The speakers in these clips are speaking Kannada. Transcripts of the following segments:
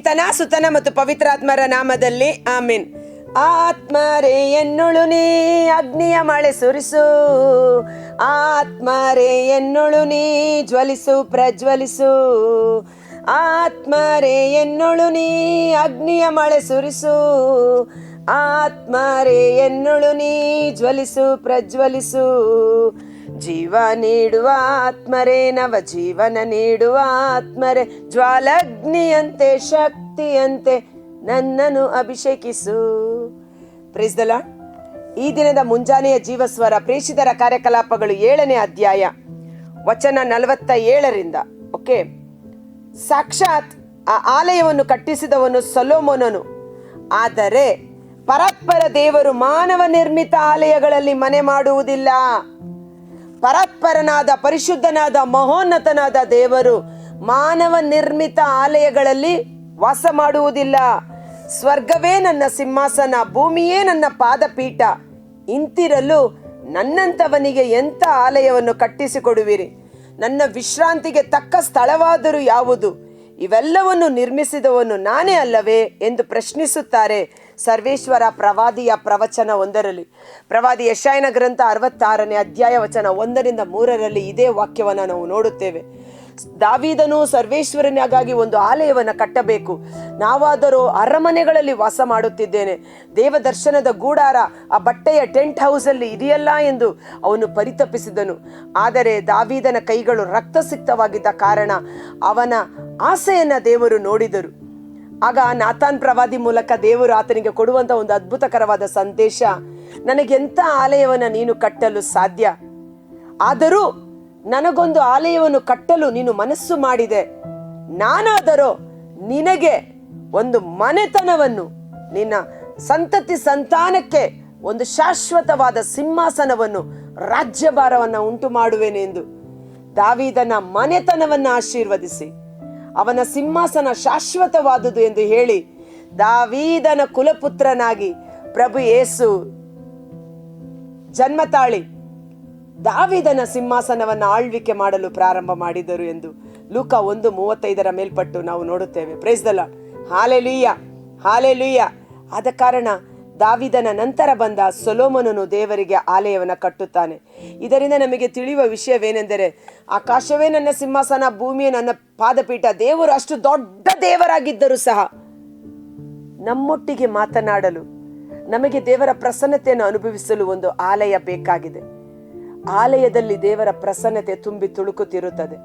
ಪಿತನ, ಸುತನ ಮತ್ತು ಪವಿತ್ರಾತ್ಮರ ನಾಮದಲ್ಲಿ ಆಮೀನ್. ಆತ್ಮರೇ ಎನ್ನುಳು ನೀ, ಅಗ್ನಿಯ ಮಳೆ ಸುರಿಸು. ಆತ್ಮರೇ ಎನ್ನುಳು ನೀ, ಜ್ವಲಿಸು, ಪ್ರಜ್ವಲಿಸು. ಆತ್ಮರೇ ಎನ್ನುಳು ನೀ, ಅಗ್ನಿಯ ಮಳೆ ಸುರಿಸು. ಆತ್ಮರೇ ಎನ್ನುಳು ನೀ, ಜ್ವಲಿಸು, ಪ್ರಜ್ವಲಿಸು. ಜೀವ ನೀಡುವ ಆತ್ಮರೇ, ನವ ಜೀವನ ನೀಡುವ ಆತ್ಮರೇ. ಜ್ವಾಲಗ್ನಿಯಂತೆ, ಶಕ್ತಿಯಂತೆ ನನ್ನನ್ನು ಅಭಿಷೇಕಿಸು. ಪ್ರಿಸ್ದಲ ಈ ದಿನದ ಮುಂಜಾನೆಯ ಜೀವಸ್ವರ ಪ್ರೇಷಿತರ ಕಾರ್ಯಕಲಾಪಗಳು ಏಳನೇ ಅಧ್ಯಾಯ, ವಚನ ನಲವತ್ತ ಏಳರಿಂದ ಓಕೆ ಸಾಕ್ಷಾತ್ ಆ ಆಲಯವನ್ನು ಕಟ್ಟಿಸಿದವನು ಸೊಲೋಮೋನನು. ಆದರೆ ಪರಪ್ಪರ ದೇವರು ಮಾನವ ನಿರ್ಮಿತ ಆಲಯಗಳಲ್ಲಿ ಮನೆ ಮಾಡುವುದಿಲ್ಲ. ಪರಸ್ಪರನಾದ ಪರಿಶುದ್ಧನಾದ, ಮಹೋನ್ನತನಾದ ದೇವರು ಮಾನವ ನಿರ್ಮಿತ ಆಲಯಗಳಲ್ಲಿ ವಾಸ ಮಾಡುವುದಿಲ್ಲ. ಸ್ವರ್ಗವೇ ನನ್ನ ಸಿಂಹಾಸನ, ಭೂಮಿಯೇ ನನ್ನ ಪಾದಪೀಠ. ಇಂತಿರಲು ನನ್ನಂಥವನಿಗೆ ಎಂಥ ಆಲಯವನ್ನು ಕಟ್ಟಿಸಿಕೊಡುವಿರಿ? ನನ್ನ ವಿಶ್ರಾಂತಿಗೆ ತಕ್ಕ ಸ್ಥಳವಾದರೂ ಯಾವುದು? ಇವೆಲ್ಲವನ್ನು ನಿರ್ಮಿಸಿದವನು ನಾನೇ ಅಲ್ಲವೇ ಎಂದು ಪ್ರಶ್ನಿಸುತ್ತಾರೆ ಸರ್ವೇಶ್ವರ ಪ್ರವಾದಿಯ ಪ್ರವಚನ ಒಂದರಲ್ಲಿ. ಪ್ರವಾದಿ ಯಶಾಯನ ಗ್ರಂಥ ಅರವತ್ತಾರನೇ ಅಧ್ಯಾಯ ವಚನ ಒಂದರಿಂದ ಮೂರರಲ್ಲಿ ಇದೇ ವಾಕ್ಯವನ್ನು ನಾವು ನೋಡುತ್ತೇವೆ. ದಾವಿದನು ಸರ್ವೇಶ್ವರನಿಗಾಗಿ ಒಂದು ಆಲಯವನ್ನು ಕಟ್ಟಬೇಕು. ನಾವಾದರೂ ಅರಮನೆಗಳಲ್ಲಿ ವಾಸ ಮಾಡುತ್ತಿದ್ದೇನೆ. ದೇವ ದರ್ಶನದ ಗೂಡಾರ ಆ ಬಟ್ಟೆಯ ಟೆಂಟ್ ಹೌಸಲ್ಲಿ ಇದೆಯಲ್ಲ ಎಂದು ಅವನು ಪರಿತಪಿಸಿದನು. ಆದರೆ ದಾವಿದನ ಕೈಗಳು ರಕ್ತಸಿಕ್ತವಾಗಿದ್ದ ಕಾರಣ ಅವನ ಆಸೆಯನ್ನು ದೇವರು ನೋಡಿದರು. ಆಗ ನಾಥಾನ್ ಪ್ರವಾದಿ ಮೂಲಕ ದೇವರು ಆತನಿಗೆ ಕೊಡುವಂತ ಒಂದು ಅದ್ಭುತಕರವಾದ ಸಂದೇಶ ನನಗೆಂಥ ಆಲಯವನ್ನು ನೀನು ಕಟ್ಟಲು ಸಾಧ್ಯ? ಆದರೂ ನನಗೊಂದು ಆಲಯವನ್ನು ಕಟ್ಟಲು ನೀನು ಮನಸ್ಸು ಮಾಡಿದೆ. ನಾನಾದರೂ ನಿನಗೆ ಒಂದು ಮನೆತನವನ್ನು, ನಿನ್ನ ಸಂತತಿ ಸಂತಾನಕ್ಕೆ ಒಂದು ಶಾಶ್ವತವಾದ ಸಿಂಹಾಸನವನ್ನು, ರಾಜ್ಯಭಾರವನ್ನು ಉಂಟು ಮಾಡುವೆನೆಂದು ದಾವಿದನ ಮನೆತನವನ್ನು ಆಶೀರ್ವದಿಸಿ. ಅವನ ಸಿಂಹಾಸನ ಶಾಶ್ವತವಾದುದು ಎಂದು ಹೇಳಿ ದಾವೀದನ ಕುಲಪುತ್ರನಾಗಿ ಪ್ರಭು ಯೇಸು ಜನ್ಮ ತಾಳಿ ದಾವಿದನ ಸಿಂಹಾಸನವನ್ನು ಆಳ್ವಿಕೆ ಮಾಡಲು ಪ್ರಾರಂಭ ಮಾಡಿದರು ಎಂದು ಲೂಕ ಒಂದು ಮೂವತ್ತೈದರ ಮೇಲ್ಪಟ್ಟು ನಾವು ನೋಡುತ್ತೇವೆ. ಪ್ರೇಸ್ದಲ್ಲ ಹಾಲೆಲುಯ್ಯ ಹಾಲೆಲುಯ್ಯ ಆದ ಕಾರಣ ದಾವಿದನ ನಂತರ ಬಂದ ಸೊಲೋಮನನು ದೇವರಿಗೆ ಆಲಯವನ್ನು ಕಟ್ಟುತ್ತಾನೆ. ಇದರಿಂದ ನಮಗೆ ತಿಳಿಯುವ ವಿಷಯವೇನೆಂದರೆ, ಆಕಾಶವೇ ನನ್ನ ಸಿಂಹಾಸನ, ಭೂಮಿಯೇ ನನ್ನ ಪಾದಪೀಠ, ದೇವರು ಅಷ್ಟು ದೊಡ್ಡ ದೇವರಾಗಿದ್ದರೂ ಸಹ ನಮ್ಮೊಟ್ಟಿಗೆ ಮಾತನಾಡಲು, ನಮಗೆ ದೇವರ ಪ್ರಸನ್ನತೆಯನ್ನು ಅನುಭವಿಸಲು ಒಂದು ಆಲಯ ಬೇಕಾಗಿದೆ. ಆಲಯದಲ್ಲಿ ದೇವರ ಪ್ರಸನ್ನತೆ ತುಂಬಿ ತುಳುಕುತ್ತಿರುತ್ತದೆ.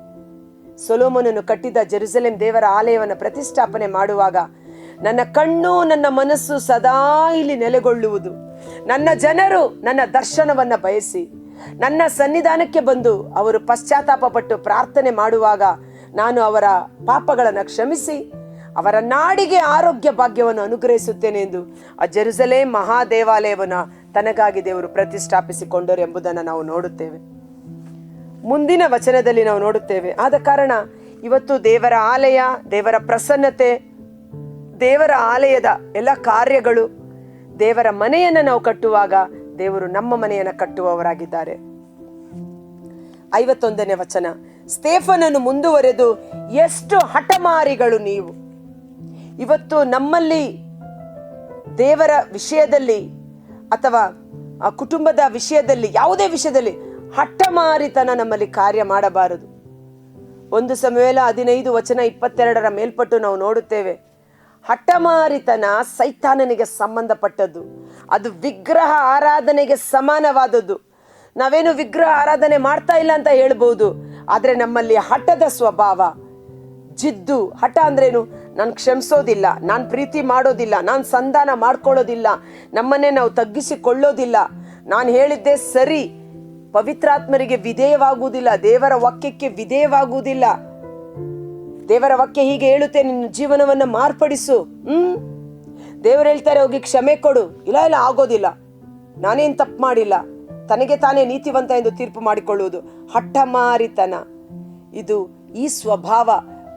ಸೊಲೋಮನನ್ನು ಕಟ್ಟಿದ ಜೆರುಸಲೇಂ ದೇವರ ಆಲಯವನ್ನು ಪ್ರತಿಷ್ಠಾಪನೆ ಮಾಡುವಾಗ ನನ್ನ ಕಣ್ಣು, ನನ್ನ ಮನಸ್ಸು ಸದಾ ಇಲ್ಲಿ ನೆಲೆಗೊಳ್ಳುವುದು. ನನ್ನ ಜನರು ನನ್ನ ದರ್ಶನವನ್ನು ಬಯಸಿ, ನನ್ನ ಸನ್ನಿಧಾನಕ್ಕೆ ಬಂದು ಅವರು ಪಶ್ಚಾತ್ತಾಪ ಪಟ್ಟು ಪ್ರಾರ್ಥನೆ ಮಾಡುವಾಗ ನಾನು ಅವರ ಪಾಪಗಳನ್ನು ಕ್ಷಮಿಸಿ, ಅವರ ನಾಡಿಗೆ ಆರೋಗ್ಯ ಭಾಗ್ಯವನ್ನು ಅನುಗ್ರಹಿಸುತ್ತೇನೆ ಎಂದು ಆ ಜೆರುಸಲೇ ಮಹಾದೇವಾಲಯವನ್ನು ತನಗಾಗಿ ದೇವರು ಪ್ರತಿಷ್ಠಾಪಿಸಿಕೊಂಡರು ಎಂಬುದನ್ನು ನಾವು ನೋಡುತ್ತೇವೆ. ಮುಂದಿನ ವಚನದಲ್ಲಿ ನಾವು ನೋಡುತ್ತೇವೆ. ಆದ ಕಾರಣ ಇವತ್ತು ದೇವರ ಆಲಯ, ದೇವರ ಪ್ರಸನ್ನತೆ ದೇವರ ಆಲಯದ ಎಲ್ಲ ಕಾರ್ಯಗಳು ದೇವರ ಮನೆಯನ್ನು ನಾವು ಕಟ್ಟುವಾಗ ದೇವರು ನಮ್ಮ ಮನೆಯನ್ನು ಕಟ್ಟುವವರಾಗಿದ್ದಾರೆ. ಐವತ್ತೊಂದನೇ ವಚನ, ಸ್ಟೇಫನನ್ನು ಮುಂದುವರೆದು ಎಷ್ಟು ಹಠಮಾರಿಗಳು ನೀವು. ಇವತ್ತು ನಮ್ಮಲ್ಲಿ ದೇವರ ವಿಷಯದಲ್ಲಿ ಅಥವಾ ಆ ಕುಟುಂಬದ ವಿಷಯದಲ್ಲಿ, ಯಾವುದೇ ವಿಷಯದಲ್ಲಿ ಹಠಮಾರಿತನ ನಮ್ಮಲ್ಲಿ ಕಾರ್ಯ ಮಾಡಬಾರದು. ಒಂದು ಸಮಯ ಹದಿನೈದು ವಚನ ಇಪ್ಪತ್ತೆರಡರ ಮೇಲ್ಪಟ್ಟು ನಾವು ನೋಡುತ್ತೇವೆ. ಹಠಮಾರಿತನ ಸೈತಾನನಿಗೆ ಸಂಬಂಧಪಟ್ಟದ್ದು. ಅದು ವಿಗ್ರಹ ಆರಾಧನೆಗೆ ಸಮಾನವಾದದ್ದು. ನಾವೇನು ವಿಗ್ರಹ ಆರಾಧನೆ ಮಾಡ್ತಾ ಇಲ್ಲ ಅಂತ ಹೇಳ್ಬೋದು. ಆದರೆ ನಮ್ಮಲ್ಲಿ ಹಠದ ಸ್ವಭಾವ. ಜಿದ್ದು, ಹಠ ಅಂದ್ರೇನು? ನಾನು ಕ್ಷಮಿಸೋದಿಲ್ಲ, ನಾನು ಪ್ರೀತಿ ಮಾಡೋದಿಲ್ಲ, ನಾನು ಸಂಧಾನ ಮಾಡ್ಕೊಳ್ಳೋದಿಲ್ಲ, ನಮ್ಮನ್ನೇ ನಾವು ತಗ್ಗಿಸಿಕೊಳ್ಳೋದಿಲ್ಲ. ನಾನು ಹೇಳಿದ್ದೆ ಸರಿ. ಪವಿತ್ರಾತ್ಮರಿಗೆ ವಿಧೇಯವಾಗುವುದಿಲ್ಲ, ದೇವರ ವಾಕ್ಯಕ್ಕೆ ವಿಧೇಯವಾಗುವುದಿಲ್ಲ. ದೇವರ ವಾಕ್ಯ ಹೀಗೆ ಹೇಳುತ್ತೆ, ನಿನ್ನ ಜೀವನವನ್ನ ಮಾರ್ಪಡಿಸು. ಹ್ಮ್? ದೇವರು ಹೇಳ್ತಾರೆ, ಹೋಗಿ ಕ್ಷಮೆ ಕೊಡು. ಇಲ್ಲ ಇಲ್ಲ, ಆಗೋದಿಲ್ಲ. ನಾನೇನ್ ತಪ್ಪು ಮಾಡಿಲ್ಲ. ತನಗೆ ತಾನೇ ನೀತಿವಂತ ಎಂದು ತೀರ್ಪು ಮಾಡಿಕೊಳ್ಳುವುದು ಹಠಮಾರಿತನ ಇದು ಈ ಸ್ವಭಾವ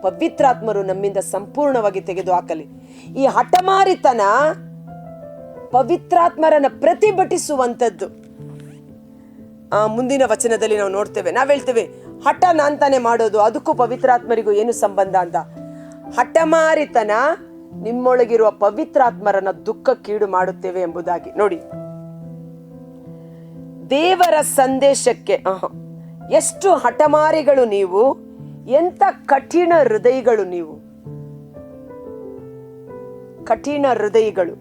ಪವಿತ್ರಾತ್ಮರು ನಮ್ಮಿಂದ ಸಂಪೂರ್ಣವಾಗಿ ತೆಗೆದು ಹಾಕಲಿ ಈ ಹಠಮಾರಿತನ ಪವಿತ್ರಾತ್ಮರನ್ನ ಪ್ರತಿಭಟಿಸುವಂಥದ್ದು. ಆ ಮುಂದಿನ ವಚನದಲ್ಲಿ ನಾವು ನೋಡ್ತೇವೆ. ನಾವು ಹೇಳ್ತೇವೆ ಹಠ ನಾಂತಾನೆ ಮಾಡೋದು, ಅದಕ್ಕೂ ಪವಿತ್ರಾತ್ಮರಿಗೂ ಏನು ಸಂಬಂಧ ಅಂತ? ಹಠಮಾರಿತನ ನಿಮ್ಮೊಳಗಿರುವ ಪವಿತ್ರಾತ್ಮರನ್ನ ದುಃಖಕ್ಕೀಡು ಮಾಡುತ್ತೇವೆ ಎಂಬುದಾಗಿ. ನೋಡಿ. ದೇವರ ಸಂದೇಶಕ್ಕೆ ಎಷ್ಟು ಹಠಮಾರಿಗಳು ನೀವು ಎಂತ ಕಠಿಣ ಹೃದಯಗಳು ನೀವು. ಕಠಿಣ ಹೃದಯಗಳು.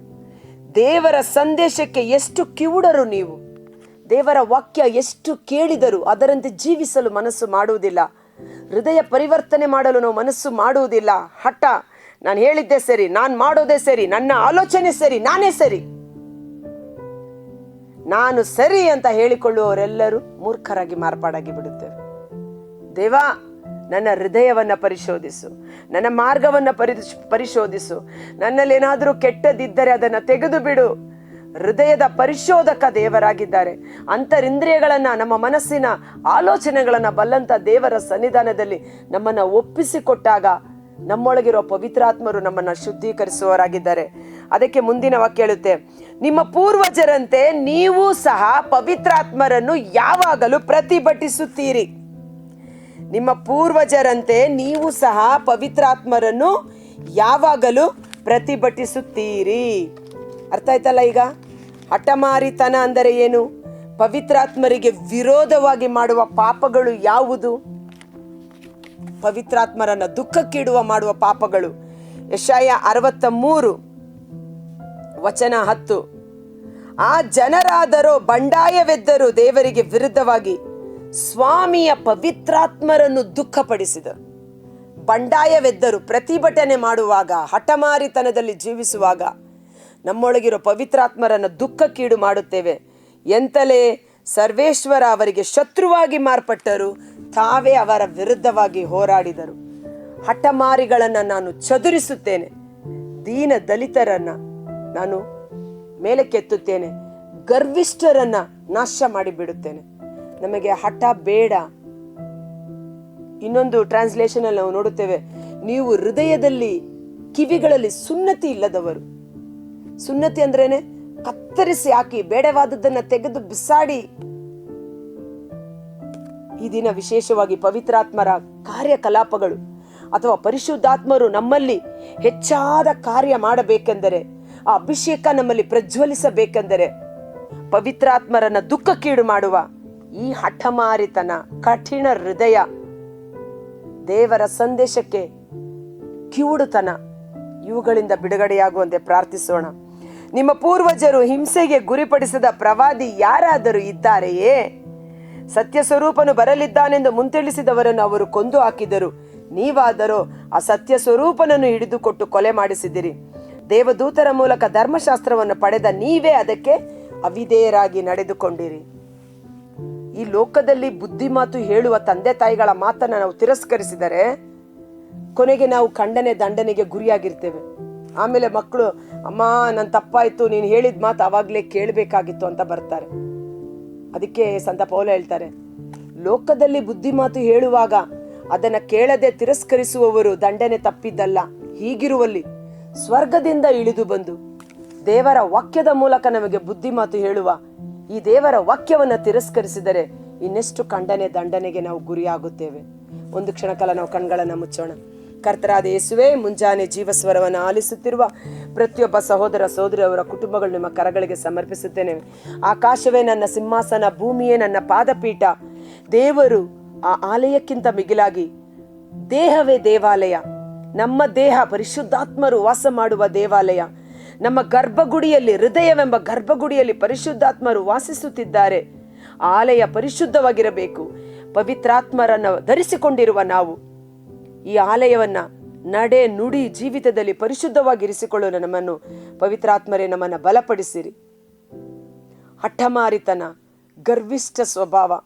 ದೇವರ ಸಂದೇಶಕ್ಕೆ ಎಷ್ಟು ಕಿವುಡರು ನೀವು. ದೇವರ ವಾಕ್ಯ ಎಷ್ಟು ಕೇಳಿದರೂ ಅದರಂತೆ ಜೀವಿಸಲು ಮನಸ್ಸು ಮಾಡುವುದಿಲ್ಲ. ಹೃದಯ ಪರಿವರ್ತನೆ ಮಾಡಲು ನಾವು ಮನಸ್ಸು ಮಾಡುವುದಿಲ್ಲ. ಹಠ, ನಾನು ಹೇಳಿದ್ದೆ ಸರಿ, ನಾನು ಮಾಡೋದೇ ಸರಿ, ನನ್ನ ಆಲೋಚನೆ ಸರಿ, ನಾನೇ ಸರಿ. ನಾನು ಸರಿ ಅಂತ ಹೇಳಿಕೊಳ್ಳುವವರೆಲ್ಲರೂ ಮೂರ್ಖರಾಗಿ ಮಾರ್ಪಾಡಾಗಿ ಬಿಡುತ್ತೇವೆ. ದೇವ, ನನ್ನ ಹೃದಯವನ್ನ ಪರಿಶೋಧಿಸು. ನನ್ನ ಮಾರ್ಗವನ್ನ ಪರಿ ಪರಿಶೋಧಿಸು. ನನ್ನಲ್ಲಿ ಏನಾದರೂ ಕೆಟ್ಟದಿದ್ದರೆ ಅದನ್ನು ತೆಗೆದು ಬಿಡು ಹೃದಯದ ಪರಿಶೋಧಕ ದೇವರಾಗಿದ್ದಾರೆ. ಅಂತರಿಂದ್ರಿಯಗಳನ್ನು, ನಮ್ಮ ಮನಸ್ಸಿನ ಆಲೋಚನೆಗಳನ್ನು ಬಲ್ಲಂತ ದೇವರ ಸನ್ನಿಧಾನದಲ್ಲಿ ನಮ್ಮನ್ನ ಒಪ್ಪಿಸಿಕೊಟ್ಟಾಗ ನಮ್ಮೊಳಗಿರೋ ಪವಿತ್ರಾತ್ಮರು ನಮ್ಮನ್ನ ಶುದ್ಧೀಕರಿಸುವವರಾಗಿದ್ದಾರೆ. ಅದಕ್ಕೆ ಮುಂದಿನ ವಾಕ್ಯ ಹೇಳುತ್ತೆ, ನಿಮ್ಮ ಪೂರ್ವಜರಂತೆ ನೀವು ಸಹ ಪವಿತ್ರಾತ್ಮರನ್ನು ಯಾವಾಗಲೂ ಪ್ರತಿಭಟಿಸುತ್ತೀರಿ. ನಿಮ್ಮ ಪೂರ್ವಜರಂತೆ ನೀವು ಸಹ ಪವಿತ್ರಾತ್ಮರನ್ನು ಯಾವಾಗಲೂ ಪ್ರತಿಭಟಿಸುತ್ತೀರಿ. ಅರ್ಥ ಆಯ್ತಲ್ಲ ಈಗ? ಹಠಮಾರಿತನ ಅಂದರೆ ಏನು? ಪವಿತ್ರಾತ್ಮರಿಗೆ ವಿರೋಧವಾಗಿ ಮಾಡುವ ಪಾಪಗಳು ಯಾವುದು? ಪವಿತ್ರಾತ್ಮರನ್ನ ದುಃಖಕ್ಕಿಡುವ ಮಾಡುವ ಪಾಪಗಳು. ಯಶಾಯ ಅರವತ್ತ ಮೂರು ವಚನ ಹತ್ತು. ಆ ಜನರಾದರೂ ಬಂಡಾಯವೆದ್ದರು ದೇವರಿಗೆ ವಿರುದ್ಧವಾಗಿ ಸ್ವಾಮಿಯ ಪವಿತ್ರಾತ್ಮರನ್ನು ದುಃಖಪಡಿಸಿದರು ಬಂಡಾಯವೆದ್ದರು ಪ್ರತಿಭಟನೆ ಮಾಡುವಾಗ, ಹಠಮಾರಿತನದಲ್ಲಿ ಜೀವಿಸುವಾಗ ನಮ್ಮೊಳಗಿರೋ ಪವಿತ್ರಾತ್ಮರನ್ನು ದುಃಖಕ್ಕೀಡು ಮಾಡುತ್ತೇವೆ. ಎಂತಲೇ ಸರ್ವೇಶ್ವರ ಅವರಿಗೆ ಶತ್ರುವಾಗಿ ಮಾರ್ಪಟ್ಟರು, ತಾವೇ ಅವರ ವಿರುದ್ಧವಾಗಿ ಹೋರಾಡಿದರು. ಹಠಮಾರಿಗಳನ್ನು ನಾನು ಚದುರಿಸುತ್ತೇನೆ. ದೀನ ದಲಿತರನ್ನು ನಾನು ಮೇಲಕ್ಕೆತ್ತುತ್ತೇನೆ. ಗರ್ವಿಷ್ಠರನ್ನ ನಾಶ ಮಾಡಿಬಿಡುತ್ತೇನೆ. ನಮಗೆ ಹಠ ಬೇಡ. ಇನ್ನೊಂದು ಟ್ರಾನ್ಸ್ಲೇಷನ್ ಅಲ್ಲಿ ನಾವು ನೋಡುತ್ತೇವೆ, ನೀವು ಹೃದಯದಲ್ಲಿ ಕಿವಿಗಳಲ್ಲಿ ಸುನ್ನತಿ ಇಲ್ಲದವರು. ಸುನ್ನತಿ ಅಂದ್ರೇನೆ ಕತ್ತರಿಸಿ ಹಾಕಿ ಬೇಡವಾದದ್ದನ್ನ ತೆಗೆದು ಬಿಸಾಡಿ. ಈ ದಿನ ವಿಶೇಷವಾಗಿ ಪವಿತ್ರಾತ್ಮರ ಕಾರ್ಯಕಲಾಪಗಳು ಅಥವಾ ಪರಿಶುದ್ಧಾತ್ಮರು ನಮ್ಮಲ್ಲಿ ಹೆಚ್ಚಾದ ಕಾರ್ಯ ಮಾಡಬೇಕೆಂದರೆ, ಆ ಅಭಿಷೇಕ ನಮ್ಮಲ್ಲಿ ಪ್ರಜ್ವಲಿಸಬೇಕೆಂದರೆ, ಪವಿತ್ರಾತ್ಮರನ್ನ ದುಃಖಕ್ಕೀಡು ಮಾಡುವ ಈ ಹಠಮಾರಿತನ, ಕಠಿಣ ಹೃದಯ ದೇವರ ಸಂದೇಶಕ್ಕೆ ಕಿವುಡುತನ ಇವುಗಳಿಂದ ಬಿಡುಗಡೆಯಾಗುವಂತೆ ಪ್ರಾರ್ಥಿಸೋಣ. ನಿಮ್ಮ ಪೂರ್ವಜರು ಹಿಂಸೆಗೆ ಗುರಿಪಡಿಸಿದ ಪ್ರವಾದಿ ಯಾರಾದರೂ ಇದ್ದಾರೆಯೇ? ಸತ್ಯ ಸ್ವರೂಪನು ಬರಲಿದ್ದಾನೆಂದು ಮುಂತಿಳಿಸಿದವರನ್ನು ಅವರು ಕೊಂದು ಹಾಕಿದರು. ನೀವಾದರೂ ಆ ಸತ್ಯ ಸ್ವರೂಪನನ್ನು ಹಿಡಿದುಕೊಟ್ಟು ಕೊಲೆ ಮಾಡಿಸಿದಿರಿ. ದೇವದೂತರ ಮೂಲಕ ಧರ್ಮಶಾಸ್ತ್ರವನ್ನು ಪಡೆದ ನೀವೇ ಅದಕ್ಕೆ ಅವಿಧೇಯರಾಗಿ ನಡೆದುಕೊಂಡಿರಿ. ಈ ಲೋಕದಲ್ಲಿ ಬುದ್ಧಿಮಾತು ಹೇಳುವ ತಂದೆ ತಾಯಿಗಳ ಮಾತನ್ನು ನಾವು ತಿರಸ್ಕರಿಸಿದರೆ ಕೊನೆಗೆ ನಾವು ಖಂಡನೆ ದಂಡನೆಗೆ ಗುರಿಯಾಗಿರ್ತೇವೆ. ಆಮೇಲೆ ಮಕ್ಕಳು, ಅಮ್ಮ ನನ್ನ ತಪ್ಪಾಯ್ತು, ನೀನು ಹೇಳಿದ ಮಾತು ಅವಾಗಲೇ ಕೇಳಬೇಕಾಗಿತ್ತು ಅಂತ ಬರ್ತಾರೆ. ಅದಕ್ಕೆ ಸಂತ ಪೌಲ ಹೇಳ್ತಾರೆ, ಲೋಕದಲ್ಲಿ ಬುದ್ಧಿಮಾತು ಹೇಳುವಾಗ ಅದನ್ನು ಕೇಳದೆ ತಿರಸ್ಕರಿಸುವವರು ದಂಡನೆ ತಪ್ಪಿದ್ದಲ್ಲ, ಹೀಗಿರುವಲ್ಲಿ ಸ್ವರ್ಗದಿಂದ ಇಳಿದು ಬಂದು ದೇವರ ವಾಕ್ಯದ ಮೂಲಕ ನಮಗೆ ಬುದ್ಧಿಮಾತು ಹೇಳುವ ಈ ದೇವರ ವಾಕ್ಯವನ್ನು ತಿರಸ್ಕರಿಸಿದರೆ ಇನ್ನೆಷ್ಟು ಖಂಡನೆ ದಂಡನೆಗೆ ನಾವು ಗುರಿಯಾಗುತ್ತೇವೆ. ಒಂದು ಕ್ಷಣಕಾಲ ನಾವು ಕಣ್ಗಳನ್ನು ಮುಚ್ಚೋಣ. ಕರ್ತರಾದ ಯೇಸುವೆ, ಮುಂಜಾನೆ ಜೀವಸ್ವರವನ್ನು ಆಲಿಸುತ್ತಿರುವ ಪ್ರತಿಯೊಬ್ಬ ಸಹೋದರ ಸಹೋದರಿ ಅವರ ಕುಟುಂಬಗಳು ನಿಮ್ಮ ಕರಗಳಿಗೆ ಸಮರ್ಪಿಸುತ್ತೇನೆ. ಆಕಾಶವೇ ನನ್ನ ಸಿಂಹಾಸನ, ಭೂಮಿಯೇ ನನ್ನ ಪಾದಪೀಠ. ದೇವರು ಆ ಆಲಯಕ್ಕಿಂತ ಮಿಗಿಲಾಗಿ ದೇಹವೇ ದೇವಾಲಯ. ನಮ್ಮ ದೇಹ ಪರಿಶುದ್ಧಾತ್ಮರು ವಾಸ ಮಾಡುವ ದೇವಾಲಯ. ನಮ್ಮ ಗರ್ಭಗುಡಿಯಲ್ಲಿ, ಹೃದಯವೆಂಬ ಗರ್ಭಗುಡಿಯಲ್ಲಿ ಪರಿಶುದ್ಧಾತ್ಮರು ವಾಸಿಸುತ್ತಿದ್ದಾರೆ. ಆಲಯ ಪರಿಶುದ್ಧವಾಗಿರಬೇಕು. ಪವಿತ್ರಾತ್ಮರನ್ನು ಧರಿಸಿಕೊಂಡಿರುವ ನಾವು ಈ ಆಲಯವನ್ನ ನಡೆ ನುಡಿ ಜೀವಿತದಲ್ಲಿ ಪರಿಶುದ್ಧವಾಗಿರಿಸಿಕೊಳ್ಳಲು ನಮ್ಮನ್ನು ಪವಿತ್ರಾತ್ಮರೇ, ನಮ್ಮನ್ನು ಬಲಪಡಿಸಿರಿ. ಹಠಮಾರಿತನ, ಗರ್ವಿಷ್ಠ ಸ್ವಭಾವ,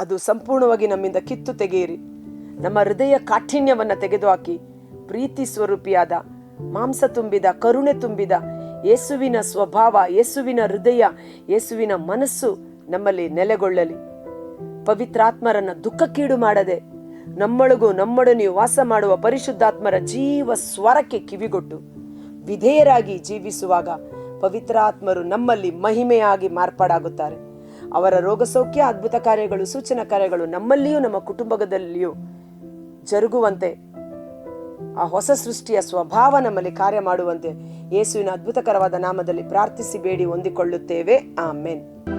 ಅದು ಸಂಪೂರ್ಣವಾಗಿ ನಮ್ಮಿಂದ ಕಿತ್ತು ತೆಗೆಯಿರಿ. ನಮ್ಮ ಹೃದಯ ಕಾಠಿಣ್ಯವನ್ನ ತೆಗೆದುಹಾಕಿ, ಪ್ರೀತಿ ಸ್ವರೂಪಿಯಾದ, ಮಾಂಸ ತುಂಬಿದ, ಕರುಣೆ ತುಂಬಿದ, ಯೇಸುವಿನ ಸ್ವಭಾವ, ಯೇಸುವಿನ ಹೃದಯ, ಯೇಸುವಿನ ಮನಸ್ಸು ನಮ್ಮಲ್ಲಿ ನೆಲೆಗೊಳ್ಳಲಿ. ಪವಿತ್ರಾತ್ಮರನ್ನ ದುಃಖಕ್ಕೀಡು ಮಾಡದೆ ನಮ್ಮೊಳಗೂ ನಮ್ಮೊಡನೆಯೂ ವಾಸ ಮಾಡುವ ಪರಿಶುದ್ಧಾತ್ಮರ ಜೀವ ಸ್ವರಕ್ಕೆ ಕಿವಿಗೊಟ್ಟು. ವಿಧೇಯರಾಗಿ ಜೀವಿಸುವಾಗ ಪವಿತ್ರಾತ್ಮರು ನಮ್ಮಲ್ಲಿ ಮಹಿಮೆಯಾಗಿ ಮಾರ್ಪಾಡಾಗುತ್ತಾರೆ. ಅವರ ರೋಗ ಸೌಖ್ಯ ಅದ್ಭುತ ಕಾರ್ಯಗಳು, ಸೂಚನಾ ಕಾರ್ಯಗಳು ನಮ್ಮಲ್ಲಿಯೂ ನಮ್ಮ ಕುಟುಂಬದಲ್ಲಿಯೂ ಜರುಗುವಂತೆ, ಆ ಹೊಸ ಸೃಷ್ಟಿಯ ಸ್ವಭಾವ ನಮ್ಮಲ್ಲಿ ಕಾರ್ಯ ಮಾಡುವಂತೆ ಯೇಸುವಿನ ಅದ್ಭುತಕರವಾದ ನಾಮದಲ್ಲಿ ಪ್ರಾರ್ಥಿಸಿ, ಬೇಡಿ, ಹೊಂದಿಕೊಳ್ಳುತ್ತೇವೆ. ಆಮೇನ್.